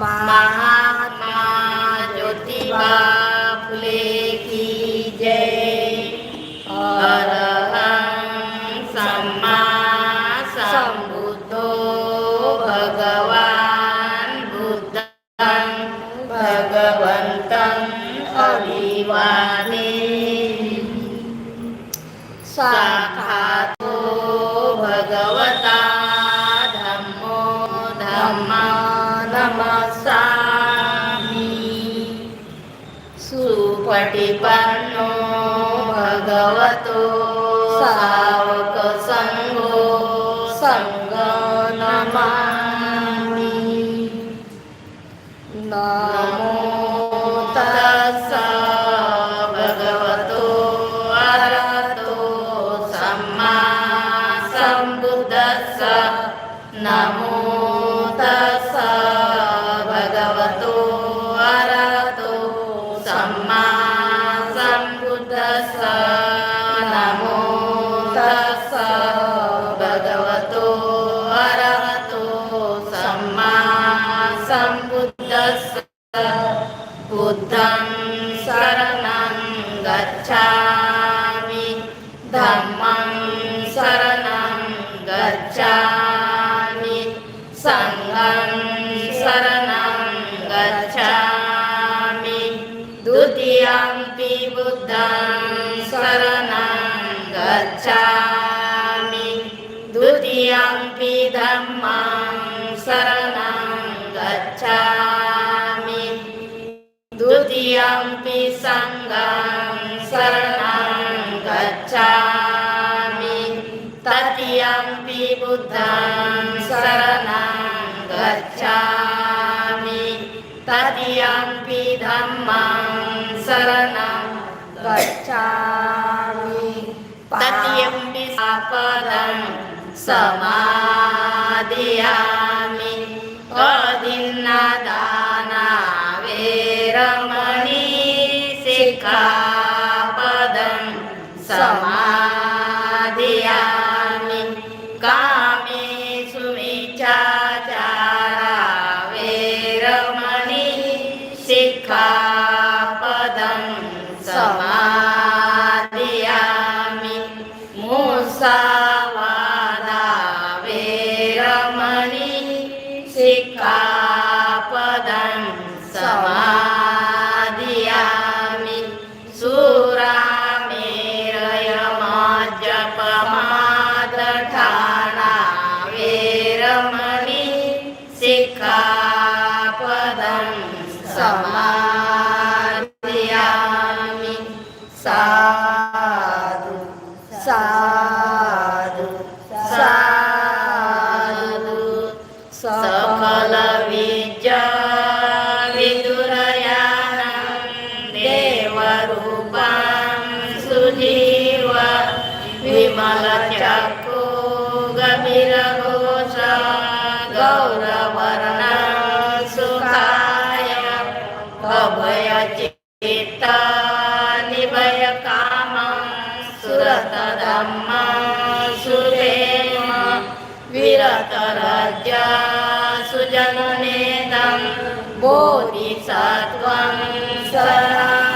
মহাত্মা জ্যোতিবা ফুলে কি জয়? অরহং সম্মা সম্বুদ্ধ ভগবান বুদ্ধং ভগবন্তং অভিবাদে। স্বাগত 咋啦 सङ्घं शरणं गच्छामि द्वितीयम्पि बुद्धं शरणं गच्छामि द्वितीयम्पि धम्मं शरणं गच्छामि द्वितीयम्पि सङ्गं शरणं गच्छामि तृतीयम्पि बुद्धं शरणं गच्छामि तृतीयम्पि धम्मं शरणं गच्छामि तृतीयम्पि सापदं समादयामि अदिन्नदाना वेरमणि सिक्खापदं समादयामि साधु साधु साधु सकल विद्या विदुरयानं देवरूपं सुजीव विमलचक्षु अभयचित्त निभय कामं सुरतधम्म सुरेम विरतराज्य सुजननेदं बोधिसत्त्वं सरामि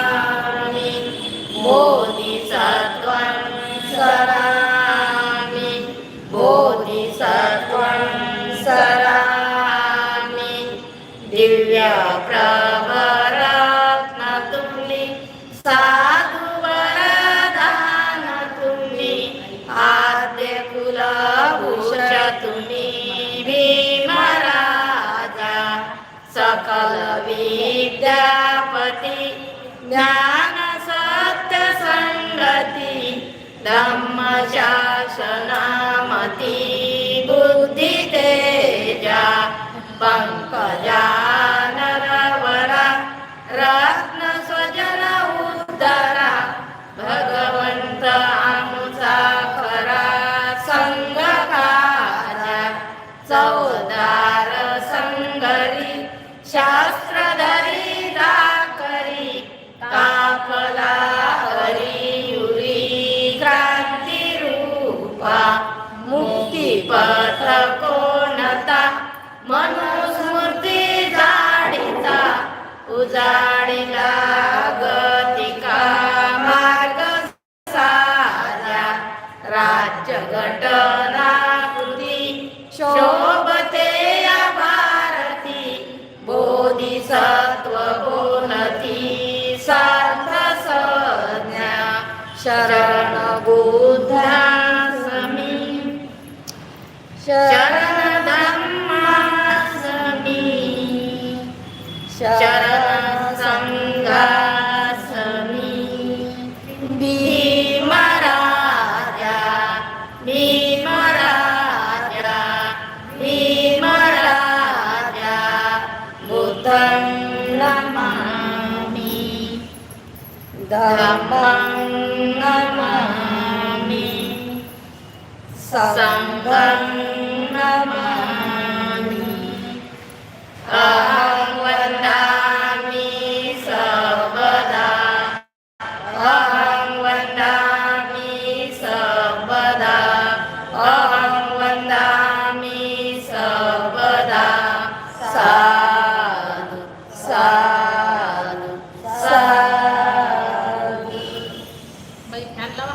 बाई फॅन लावा.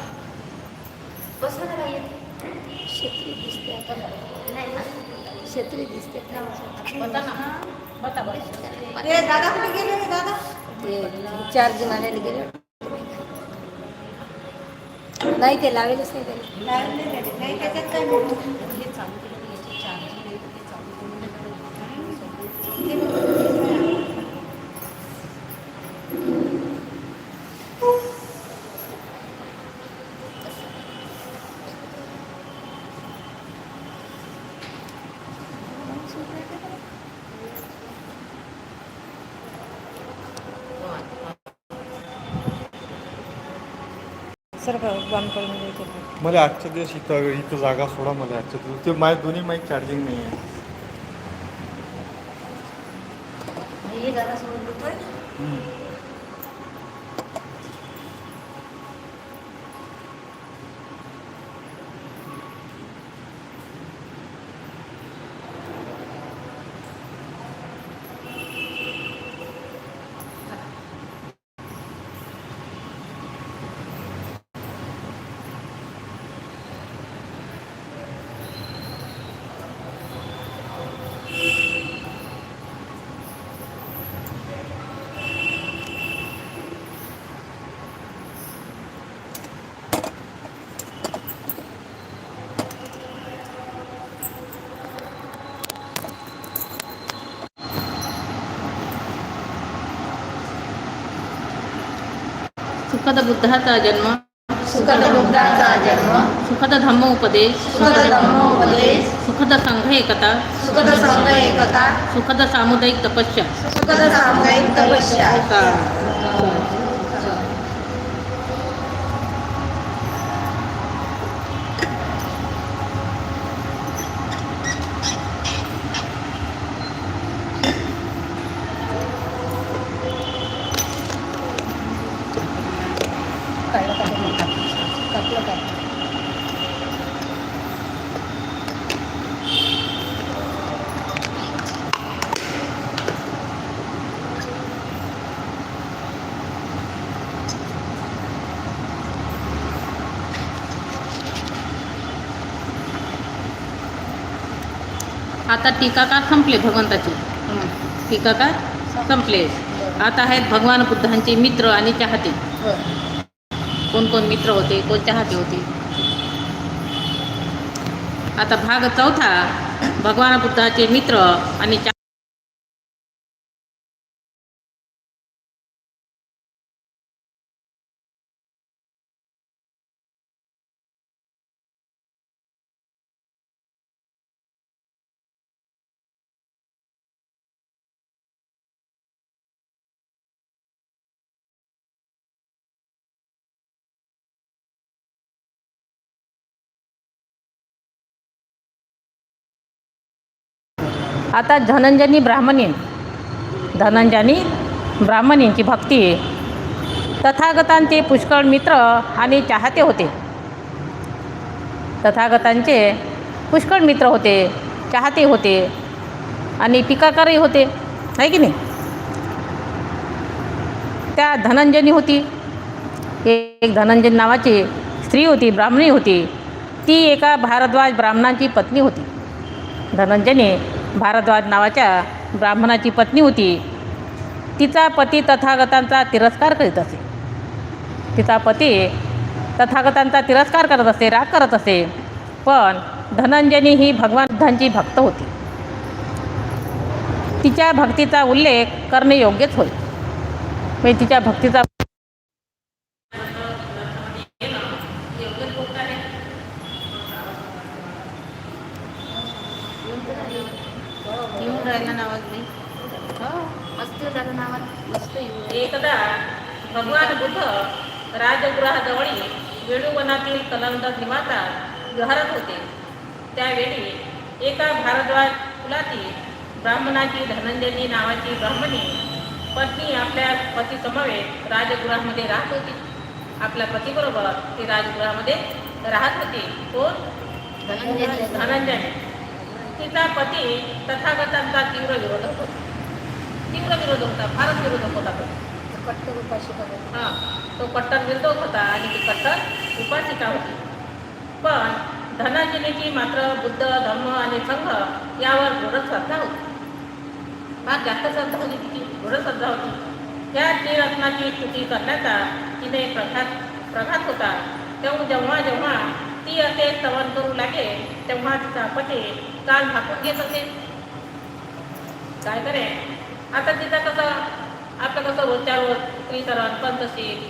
बसा ना बाई. छत्री दिसते आता. छत्री दिसते. बता ना. बता बरं ते दादा कुठे गेले रे दादा? ते चार्ज मारायला गेले. नाही ते लावेलच नाही नाही. नाही त्याच्यात काय मला आजच्या दिवस इथं इथं जागा सोडा मला आजच्या दिवस ते माझे दोन्ही माईक चार्जिंग नाही आहे हे दादा सोडून देतोय. हम्म. सुखद बुद्धाचा जन्म। सुखद बुद्धाचा जन्म। सुखद धम्म उपदेश। सुखद धम्मोपदेश सुखद संघ एकता। सुखद संघ एकता। सुखद सामुदायिक तपस्या। सुखद सामुदायिक तपस्या। कापलं काय आता टीकाकार संपले भगवंताचे? टीकाकार संपले? आता आहेत भगवान बुद्धांचे मित्र आणि चाहते. कोण कोण मित्र होते कोण चाहते होते. आता भाग चौथा भगवान बुद्धाचे मित्र आणि आता धनंजनी ब्राह्मणीन धनंजनी ब्राह्मणींची भक्ती तथागतांचे पुष्कळ मित्र आणि चाहते होते. तथागतांचे पुष्कळ मित्र होते चाहते होते आणि टीकाकारही होते आहे की नाही? त्या धनंजनी होती. एक धनंजय नावाची स्त्री होती ब्राह्मणी होती. ती एका भारद्वाज ब्राह्मणांची पत्नी होती. धनंजनी भारद्वाज नावाच्या ब्राह्मणाची पत्नी होती. तिचा पती तथागतांचा तिरस्कार करीत असे. तिचा पती तथागतांचा तिरस्कार करत असे राग करत असे. पण धनंजनी ही भगवान बुद्धांची भक्त होती. तिच्या भक्तीचा उल्लेख करणे योग्यच होय. म्हणजे तिच्या भक्तीचा एकदा भगवान बुद्ध राजगृहाजवळी वेणुवनातील कलंद निवासात विहारत होते. त्यावेळी एका भारद्वाज कुलातील ब्राह्मणाची धनंजयनी नावाची ब्राह्मणी पत्नी आपल्या पतीसमवेत राजगृहामध्ये राहत होती. आपल्या पतीबरोबर ती राजगृहामध्ये राहत होती. कोण? धनंजय. धनंजय. तिचा पती तथागतांचा तीव्र विरोधक होता. तीव्र विरोध होता. फारच विरोधक होता तो कट्टर उपाशी बघा. हां तो कट्टर विरोधक होता आणि ती कट्टर उपासिका होती? पण धनाजिनीची मात्र बुद्ध धम्म आणि संघ यावर घोडत श्रद्धा होती. फार जास्त श्रद्धा होती तिची घोडत श्रद्धा होती. त्या त्रिरत्नाची स्तुती करण्याचा तिने प्रघात प्रघात होता. तेव्हा जेव्हा जेव्हा ती असे स्तवन करू लागे तेव्हा तिचा पती काल झाकून घेत असे. काय करे? आता तिचा कसं आपलं कसं त्यावर रोज त्रितरण पंचशील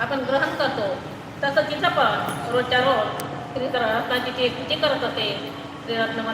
आपण ग्रहण करतो. तसं तिचं पण रोजच्या रोज त्रितरण रत्नाची ती स्तुती करत असे त्रिरत्न